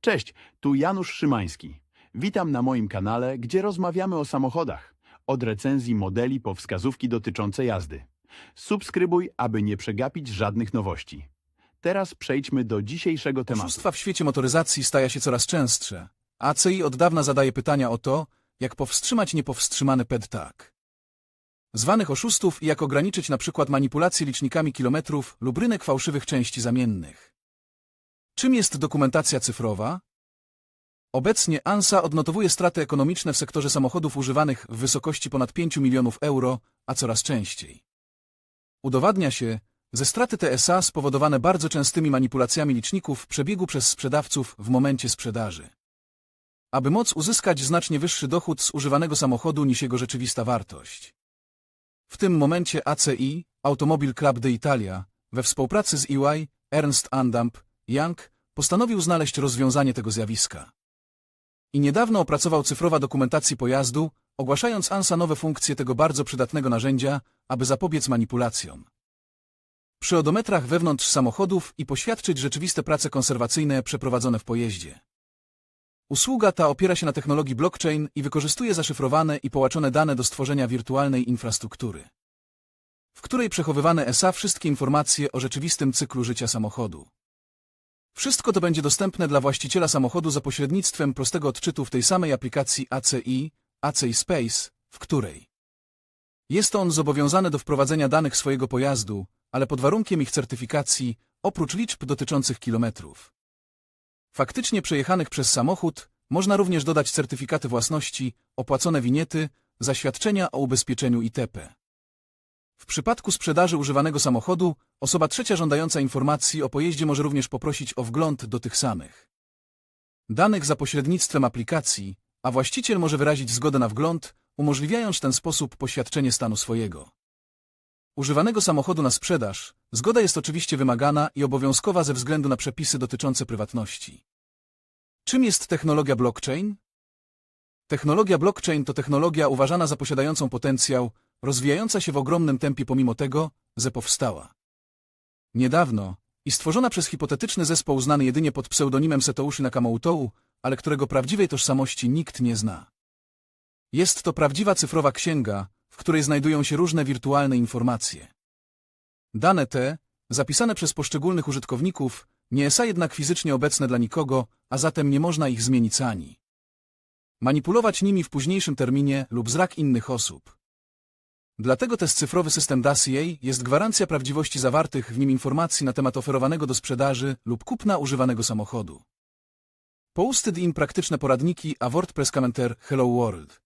Cześć, tu Janusz Szymański. Witam na moim kanale, gdzie rozmawiamy o samochodach. Od recenzji modeli po wskazówki dotyczące jazdy. Subskrybuj, aby nie przegapić żadnych nowości. Teraz przejdźmy do dzisiejszego tematu. Oszustwa w świecie motoryzacji staje się coraz częstsze. ACI od dawna zadaje pytania o to, jak powstrzymać niepowstrzymany ped tak. Zwanych oszustów i jak ograniczyć na przykład manipulację licznikami kilometrów lub rynek fałszywych części zamiennych. Czym jest dokumentacja cyfrowa? Obecnie ANSA odnotowuje straty ekonomiczne w sektorze samochodów używanych w wysokości ponad 5 milionów euro, a coraz częściej. Udowadnia się, ze straty TSA spowodowane bardzo częstymi manipulacjami liczników przebiegu przez sprzedawców w momencie sprzedaży. Aby móc uzyskać znacznie wyższy dochód z używanego samochodu niż jego rzeczywista wartość. W tym momencie ACI, Automobile Club de Italia, we współpracy z EY, Ernst Andamp, Young, postanowił znaleźć rozwiązanie tego zjawiska. I niedawno opracował cyfrowa dokumentacji pojazdu, ogłaszając ANSA nowe funkcje tego bardzo przydatnego narzędzia, aby zapobiec manipulacjom. Przy odometrach wewnątrz samochodów i poświadczyć rzeczywiste prace konserwacyjne przeprowadzone w pojeździe. Usługa ta opiera się na technologii blockchain i wykorzystuje zaszyfrowane i połaczone dane do stworzenia wirtualnej infrastruktury, w której przechowywane ESA wszystkie informacje o rzeczywistym cyklu życia samochodu. Wszystko to będzie dostępne dla właściciela samochodu za pośrednictwem prostego odczytu w tej samej aplikacji ACI, ACI Space, w której jest on zobowiązany do wprowadzenia danych swojego pojazdu, ale pod warunkiem ich certyfikacji, oprócz liczb dotyczących kilometrów. Faktycznie przejechanych przez samochód można również dodać certyfikaty własności, opłacone winiety, zaświadczenia o ubezpieczeniu itp. W przypadku sprzedaży używanego samochodu, osoba trzecia żądająca informacji o pojeździe może również poprosić o wgląd do tych samych danych za pośrednictwem aplikacji, a właściciel może wyrazić zgodę na wgląd, umożliwiając w ten sposób poświadczenie stanu swojego używanego samochodu na sprzedaż. Zgoda jest oczywiście wymagana i obowiązkowa ze względu na przepisy dotyczące prywatności. Czym jest technologia blockchain? Technologia blockchain to technologia uważana za posiadającą potencjał, rozwijająca się w ogromnym tempie pomimo tego, że powstała. Niedawno i stworzona przez hipotetyczny zespoł znany jedynie pod pseudonimem Setoushi Nakamoto, ale którego prawdziwej tożsamości nikt nie zna. Jest to prawdziwa cyfrowa księga, w której znajdują się różne wirtualne informacje. Dane te, zapisane przez poszczególnych użytkowników, nie są jednak fizycznie obecne dla nikogo, a zatem nie można ich zmienić ani manipulować nimi w późniejszym terminie lub z rak innych osób. Dlatego też cyfrowy system DACA jest gwarancja prawdziwości zawartych w nim informacji na temat oferowanego do sprzedaży lub kupna używanego samochodu. Posted im praktyczne poradniki a WordPress Commenter Hello World.